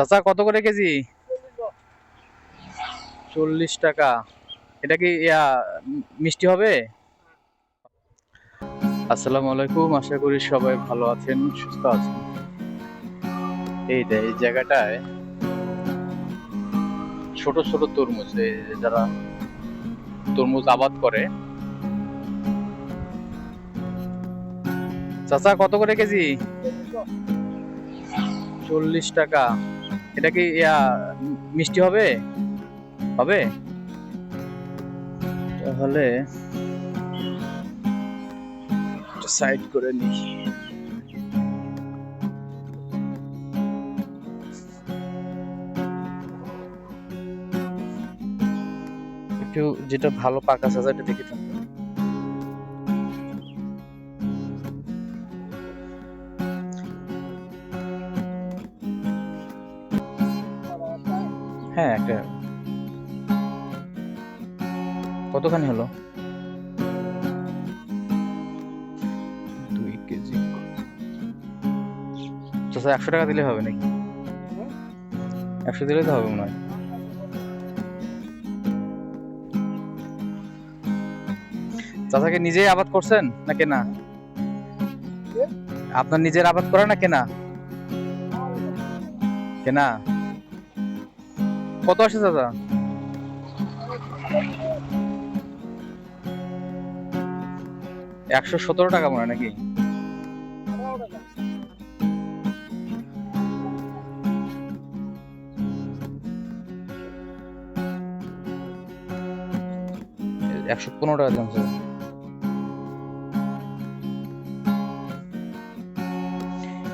চাচা, কত করে কেজি? চল্লিশ টাকা। এটা কি, ইয়া, মিষ্টি হবে? আসসালামু আলাইকুম, আশা করি সবাই ভালো আছেন, সুস্থ আছেন। এই এই জায়গাটায় ছোট ছোট তরমুজ যারা তরমুজ আবাদ করে। চাচা, কত করে কেজি? চল্লিশ টাকা। এটা কি, ইয়া, মিষ্টি হবে? হবে? তাহলে সাইড করে নি একটু যেটা ভালো পাকা সাজা এটা দেখে থাকবে। হ্যাঁ একটা। কতখানি হলো? দুই কেজি। চাচা একশো টাকা দিলে হবে নাকি? একশো দিলে তো হবে মনে হয়। চাচাকে নিজেই আবাদ করছেন না কেনা? আপনার নিজের আবাদ করা না কেনা? কেনা? কত আসে চাচা? একশো সতেরো টাকা মনে নাকি? একশো পনেরো টাকা দিলাম স্যার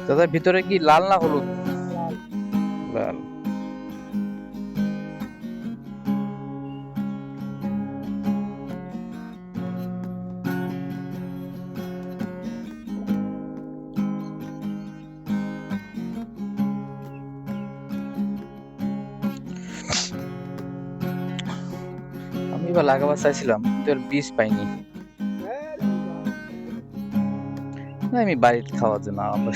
দাদা ভিতরে কি লাল না হলুদ? লাল। এবার লাগাবার চাইছিলাম এর বীজ পাইনি। না, আমি বাড়িতে খাওয়ার জন্য আমরা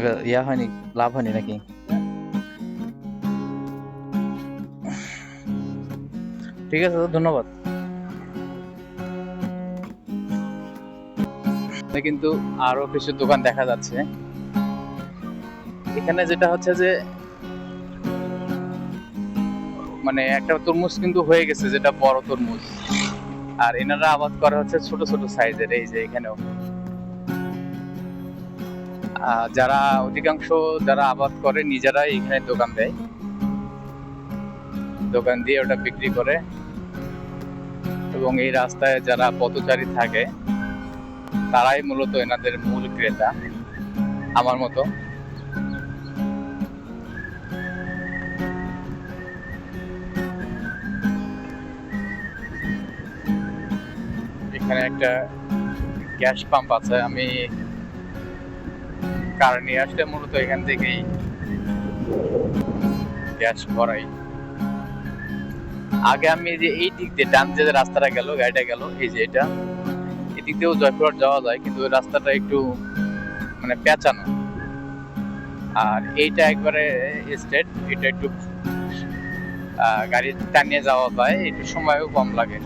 এবার ইয়া হয়নি, লাভ হয়নি নাকি? ঠিক আছে, ধন্যবাদ। কিন্তু আরও কিছু দোকান দেখা যাচ্ছে। এখানে যেটা হচ্ছে যে মানে একটা তরমুজ কিন্তু হয়ে গেছে, যেটা বড় তরমুজ। আর এনারা আবাদ করা হচ্ছে ছোট ছোট সাইজের, এই যে এখানেও। যারা অধিকাংশ যারা আবাদ করে, নিজেরাই এখানে দোকান দেয়। দোকান দিয়ে ওটা বিক্রি করে। এবং এই রাস্তায় যারা পথচারী থাকে, তারাই মূলত এনাদের মূল ক্রেতা, আমার মতো। এখানে একটা গ্যাস পাম্প আছে, আমি কার নিয়ে আসলে মূলত এখান থেকেই গ্যাস ভরাই। আগে আমি যে এই দিক দিয়ে ডান যে রাস্তাটা গেল, গাড়িটা গেল, এই যে এটা এদিক দিয়েও জয়পুরহাট যাওয়া যায়, কিন্তু ওই রাস্তাটা একটু মানে পেঁচানো। আর এইটা একবারে স্টেট, এটা একটু গাড়ি টানিয়ে যাওয়া যায়, একটু সময়ও কম লাগে।